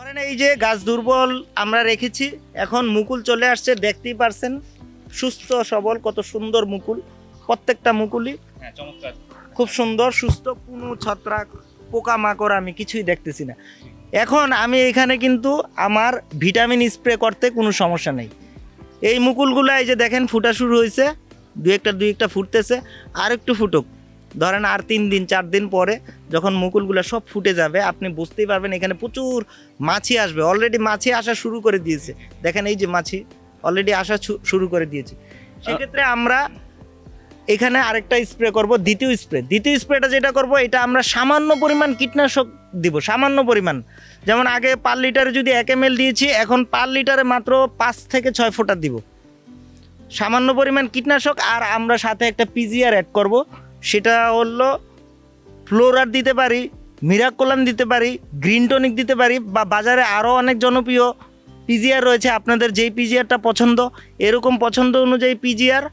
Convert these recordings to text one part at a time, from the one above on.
ধরেন এই যে গাছ দুর্বল আমরা রেখেছি এখন মুকুল চলে আসছে দেখতেই পারছেন সুস্থ সবল কত সুন্দর মুকুল প্রত্যেকটা মুকুলই হ্যাঁ খুব সুন্দর সুস্থ কোনো ছত্রাক পোকামাকড় আমি কিছুই দেখতেছি না। এখন আমি এখানে কিন্তু আমার ভিটামিন স্প্রে করতে কোনো সমস্যা নেই। এই মুকুলগুলো এই যে দেখেন ফুটা শুরু হয়েছে দু একটা দুই একটা ফুটতেছে আর একটু ফুটুক। ধরেন আর তিন দিন, চার দিন পরে যখন মুকুলগুলো সব ফুটে যাবে, আপনি বুঝতেই পারবেন এখানে প্রচুর মাছি আসবে। অলরেডি মাছি আসা শুরু করে দিয়েছে। দেখেন এই যে মাছি অলরেডি আসা শুরু করে দিয়েছে। সেক্ষেত্রে আমরা এখানে আরেকটা স্প্রে করব, দ্বিতীয় স্প্রে দ্বিতীয় স্প্রেটা যেটা করব, এটা আমরা সামান্য পরিমাণ কীটনাশক দিব, সামান্য পরিমাণ। যেমন আগে পার লিটারে যদি এক এম দিয়েছি, এখন পার লিটারে মাত্র পাঁচ থেকে ছয় ফোঁটা দিব। সামান্য পরিমাণ কীটনাশক, আর আমরা সাথে একটা পিজিআর অ্যাড করব। সেটা হলো ফ্লোরার দিতে পারি, মিরাকোলাম দিতে পারি, গ্রিন টনিক দিতে পারি, বা বাজারে আরও অনেক জনপ্রিয় পিজিআর রয়েছে আপনাদের যেই পিজিআরটা পছন্দ, এরকম পছন্দ অনুযায়ী পিজিআর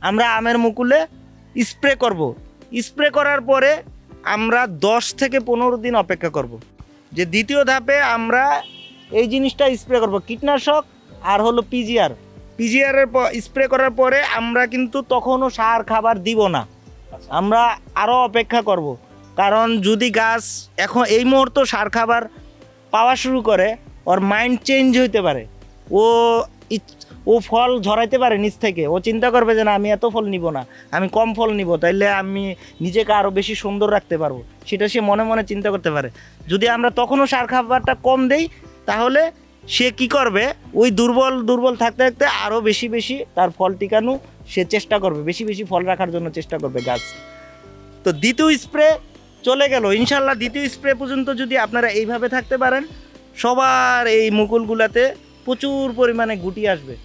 আমরা আমের মুকুলে স্প্রে করব। স্প্রে করার পরে আমরা দশ থেকে পনেরো দিন অপেক্ষা করব। যে দ্বিতীয় ধাপে আমরা এই জিনিসটা স্প্রে করব, কীটনাশক আর হলো পিজিআর। পিজিআরের স্প্রে করার পরে আমরা কিন্তু তখনও সার খাবার দিব না। আমরা আরও অপেক্ষা করব। কারণ যদি গাছ এখন এই মুহূর্তে সার খাবার পাওয়া শুরু করে, ওর মাইন্ড চেঞ্জ হইতে পারে। ও ও ফল ঝরাইতে পারে নিচ থেকে। ও চিন্তা করবে যে না, আমি এত ফল নিব না, আমি কম ফল নিব, তাইলে আমি নিজেকে আরও বেশি সুন্দর রাখতে পারব। সেটা সে মনে মনে চিন্তা করতে পারে। যদি আমরা তখনও সার খাবারটা কম দেই, তাহলে সে কি করবে? ওই দুর্বল দুর্বল থাকতে থাকতে আরও বেশি বেশি তার ফল টিকানো সে চেষ্টা করবে। বেশি বেশি ফল রাখার জন্য চেষ্টা করবে গাছ। তো দ্বিতীয় স্প্রে চলে গেল। ইনশাল্লাহ দ্বিতীয় স্প্রে পর্যন্ত যদি আপনারা এইভাবে থাকতে পারেন, সবার এই মুকুলগুলাতে প্রচুর পরিমাণে গুটি আসবে।